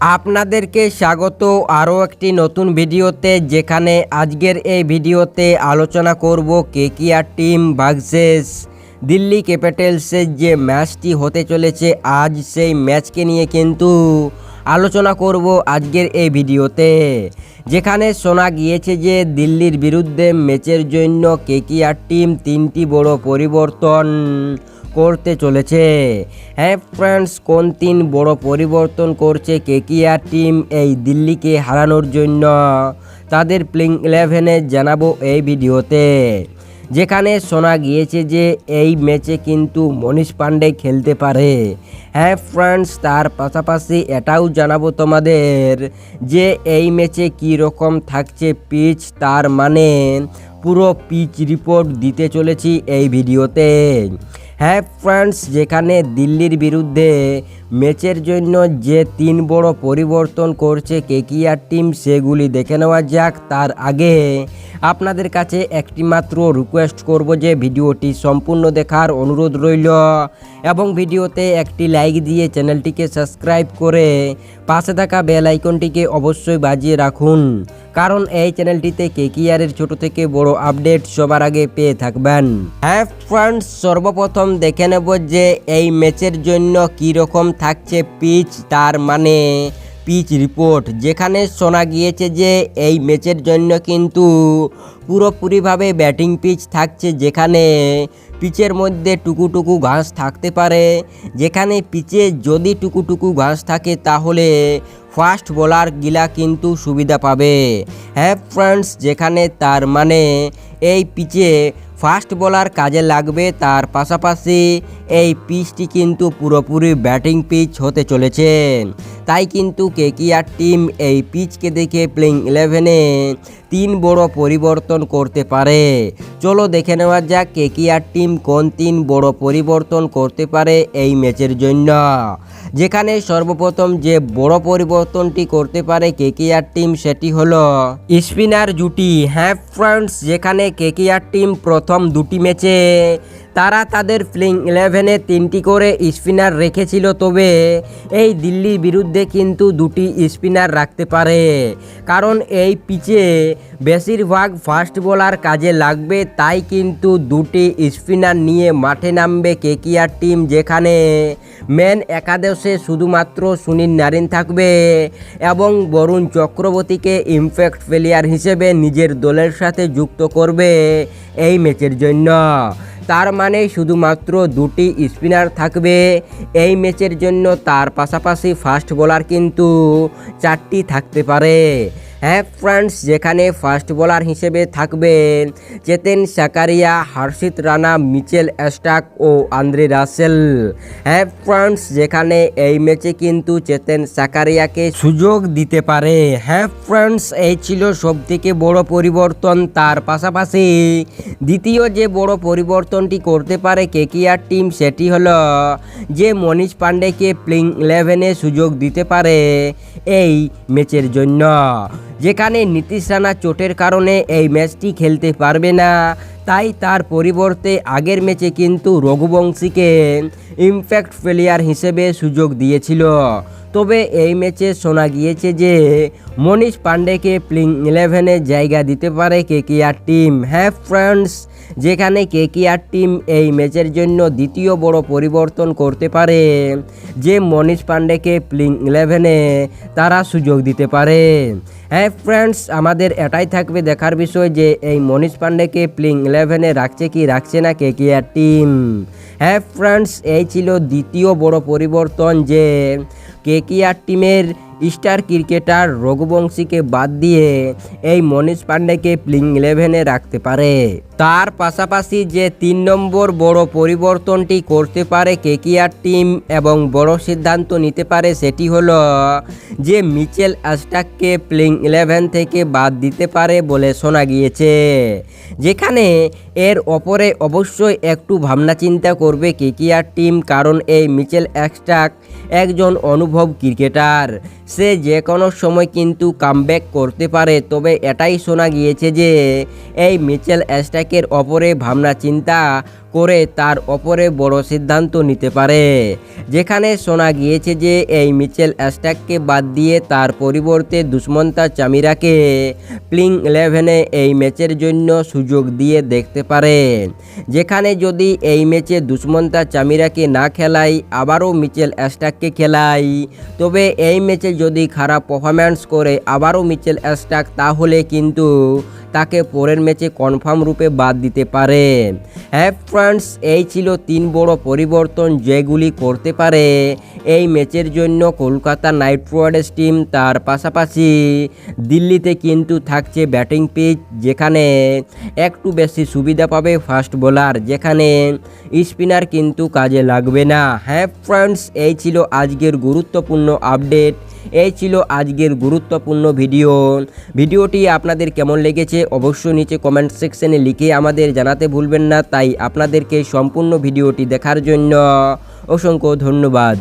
আপনাদেরকে স্বাগত আরও একটি নতুন ভিডিওতে, যেখানে আজকের এই ভিডিওতে আলোচনা করব কেকিআর টিম ভার্সেস দিল্লি ক্যাপিটালসের যে ম্যাচটি হতে চলেছে, আজ সেই ম্যাচকে নিয়ে কিন্তু আলোচনা করব আজকের এই ভিডিওতে। যেখানে শোনা গিয়েছে যে দিল্লির বিরুদ্ধে ম্যাচের জন্য কে কেকিআর টিম তিনটি বড় পরিবর্তন করতে চলেছে। হ্যাঁ ফ্রেন্ডস কোন তিন বড় পরিবর্তন করছে কেকিআর টিম এই দিল্লিকে হারানোর জন্য? তাদের প্লেইং ইলেভেনে জানাব এই ভিডিওতে। যেখানে শোনা গিয়েছে যে এই ম্যাচে কিন্তু মনীষ পাণ্ডে খেলতে পারে। হ্যাঁ ফ্রেন্ডস তার পাশাপাশি এটাও জানাব তোমাদের যে এই ম্যাচে কী রকম থাকছে পিচ, তার মানে পুরো পিচ রিপোর্ট দিতে চলেছি এই ভিডিওতে। হ্যাঁ ফ্রেন্ডস যেখানে দিল্লির বিরুদ্ধে ম্যাচের জন্য যে তিন বড় পরিবর্তন করছে কেকিআর টিম, সেগুলি দেখে নেওয়া যাক। তার আগে আপনাদের কাছে একটি মাত্র রিকোয়েস্ট করব যে ভিডিওটি সম্পূর্ণ দেখার অনুরোধ রইল এবং ভিডিওতে একটি লাইক দিয়ে চ্যানেলটিকে সাবস্ক্রাইব করে পাশে থাকা বেল আইকনটিকে অবশ্যই বাজিয়ে রাখুন, কারণ এই চ্যানেলটিতে কেকিআরের ছোট থেকে বড় আপডেট সবার আগে পেয়ে থাকবেন। হ্যাঁ ফ্রেন্ডস সর্বপ্রথম দেখে নেব যে এই ম্যাচের জন্য কী রকম থাকছে পিচ, তার মানে পিচ রিপোর্ট। যেখানে শোনা গিয়েছে যে এই ম্যাচের জন্য কিন্তু পুরোপুরিভাবে ব্যাটিং পিচ থাকছে, যেখানে পিচের মধ্যে টুকুটুকু ঘাস থাকতে পারে। যেখানে পিচে যদি টুকুটুকু ঘাস থাকে, তাহলে ফাস্ট বোলার গিলা কিন্তু সুবিধা পাবে। হ্যাঁ ফ্রেন্ডস, যেখানে তার মানে এই পিচে ফাস্ট বলার কাজে লাগবে তার পাশাপাশি এই পিচটি কিন্তু পুরোপুরি ব্যাটিং পিচ হতে চলেছে তাই কিন্তু কেকিআর টিম এই পিচকে দেখে প্লেইং ইলেভেনে তিন বড় পরিবর্তন করতে পারে। চলো দেখে নেওয়া যাক কেকিআর টিম কোন তিন বড় পরিবর্তন করতে পারে এই ম্যাচের জন্য। যেখানে সর্বপ্রথম যে বড় পরিবর্তনটি করতে পারে কেকিআর টিম সেটি হলো স্পিনার জুটি। হ্যাঁ ফ্রেন্ডস যেখানে কেকিআর টিম প্রথম দুটি ম্যাচে তারা তাদের প্লেইং ইলেভেনে তিনটি করে স্পিনার রেখেছিল, তবে এই দিল্লির বিরুদ্ধে কিন্তু দুটি স্পিনার রাখতে পারে। কারণ এই পিচে বেশিরভাগ ফাস্ট বোলার কাজে লাগবে, তাই কিন্তু দুটি স্পিনার নিয়ে মাঠে নামবে কেকিআর টিম যেখানে মেন একাদশে শুধুমাত্র সুনীল নারিন থাকবে এবং বরুণ চক্রবর্তীকে ইমপ্যাক্ট প্লেয়ার হিসেবে নিজের দলের সাথে যুক্ত করবে এই ম্যাচের জন্য। তার মানে শুধুমাত্র দুটি স্পিনার থাকবে এই ম্যাচের জন্য, তার পাশাপাশি ফাস্ট বোলার কিন্তু চারটি থাকতে পারে। হ্যাঁ ফ্রেন্ডস, যেখানে ফাস্ট বোলার হিসেবে থাকবেন চেতেন সাকারিয়া, হর্ষিত রানা, মিচেল স্টাক ও আন্দ্রে রাসেল। হ্যাঁ ফ্রেন্ডস, যেখানে এই ম্যাচে কিন্তু চেতেন সাকারিয়াকে সুযোগ দিতে পারে। হ্যাঁ ফ্রেন্ডস, এই ছিল সব থেকে বড় পরিবর্তন। তার পাশাপাশি দ্বিতীয় যে বড় পরিবর্তনটি করতে পারে কেকিআর টিম, সেটি হলো যে মনীষ পাণ্ডেকে প্লেইং ইলেভেনে সুযোগ দিতে পারে এই ম্যাচের জন্য। যেখানে নীতিশ রানা চোটের কারণে এই ম্যাচটি খেলতে পারবে না। তাই তার পরিবর্তে আগের ম্যাচে কিন্তু রঘুবংশীকে ইমপ্যাক্ট প্লেয়ার হিসেবে সুযোগ দিয়েছিল। তবে এই ম্যাচে শোনা গিয়েছে যে, মনীষ পাণ্ডেকে প্লিং ইলেভেনে জায়গা দিতে পারে কেকিআর টিম। হ্যাঁ ফ্রেন্ডস যেখানে কেকিআর টিম এই ম্যাচের জন্য দ্বিতীয় বড় পরিবর্তন করতে পারে, যে মনীষ পাণ্ডেকে প্লিং ইলেভেনে তারা সুযোগ দিতে পারে। হ্যাঁ ফ্রেন্ডস আমাদের এটাই থাকবে দেখার বিষয় যে এই মনীষ পান্ডেকে প্লিং ইলেভেনে রাখছে কি, রাখছে না কে কে আর টিম হ্যাঁ ফ্রেন্ডস এই ছিল দ্বিতীয় বড় পরিবর্তন যে কে কে আর টিমের স্টার ক্রিকেটার রঘুবংশীকে বাদ দিয়ে এই মনীষ পাণ্ডেকে প্লিং ইলেভেনে রাখতে পারে। তার পাশাপাশি যে তিন নম্বর বড় পরিবর্তনটি করতে পারে কেকিআর টিম এবং বড় সিদ্ধান্ত নিতে পারে সেটি হলো যে মিচেল অ্যাস্টাককে প্লেইং ইলেভেন থেকে বাদ দিতে পারে বলে শোনা গিয়েছে। যেখানে এর ওপরে অবশ্যই একটু ভাবনা চিন্তা করবে কেকিআর টিম, কারণ এই মিচেল অ্যাক্সটাক একজন অনুভব ক্রিকেটার। সে যে কোনো সময় কিন্তু কামব্যাক করতে পারে, তবে এটাই শোনা গিয়েছে যে এই মিচেল অ্যাস্টাকের ওপরে ভাবনা চিন্তা করে তার ওপরে বড় সিদ্ধান্ত নিতে পারে। যেখানে শোনা গিয়েছে যে এই মিচেল অ্যাস্ট্যাককে বাদ দিয়ে তার পরিবর্তে দুষ্মন্তা চামিরাকে প্লিং ইলেভেনে এই ম্যাচের জন্য সুযোগ দিয়ে দেখতে পারে। যেখানে যদি এই ম্যাচে দুষ্মন্তা চামিরাকে না খেলাই, আবারও মিচেল অ্যাস্ট্যাককে খেলাই। তবে এই ম্যাচে যদি খারাপ পারফরম্যান্স করে, আবারও মিচেল অ্যাস্ট্যাক তাহলে কিন্তু তাকে পরের ম্যাচে কনফার্ম রূপে বাদ দিতে পারে। হ্যাঁ ফ্রেন্ডস এই ছিল তিন বড় পরিবর্তন যেগুলি করতে পারে। এই ম্যাচের জন্য কলকাতা নাইট রাইডার্স টিম তার পাশাপাশি দিল্লিতে কিন্তু থাকছে ব্যাটিং পিচ যেখানে একটু বেশি সুবিধা পাবে ফাস্ট বোলার যেখানে স্পিনার কিন্তু কাজে লাগবে না। হ্যাঁ ফ্রেন্ডস এই ছিল আজকের গুরুত্বপূর্ণ আপডেট এই ছিল আজকের গুরুত্বপূর্ণ ভিডিও। ভিডিওটি আপনাদের কেমন লেগেছে অবশ্যই নিচে কমেন্ট সেকশনে লিখে আমাদের জানাতে ভুলবেন না। তাই আপনাদেরকে সম্পূর্ণ ভিডিওটি দেখার জন্য অসংখ্য ধন্যবাদ।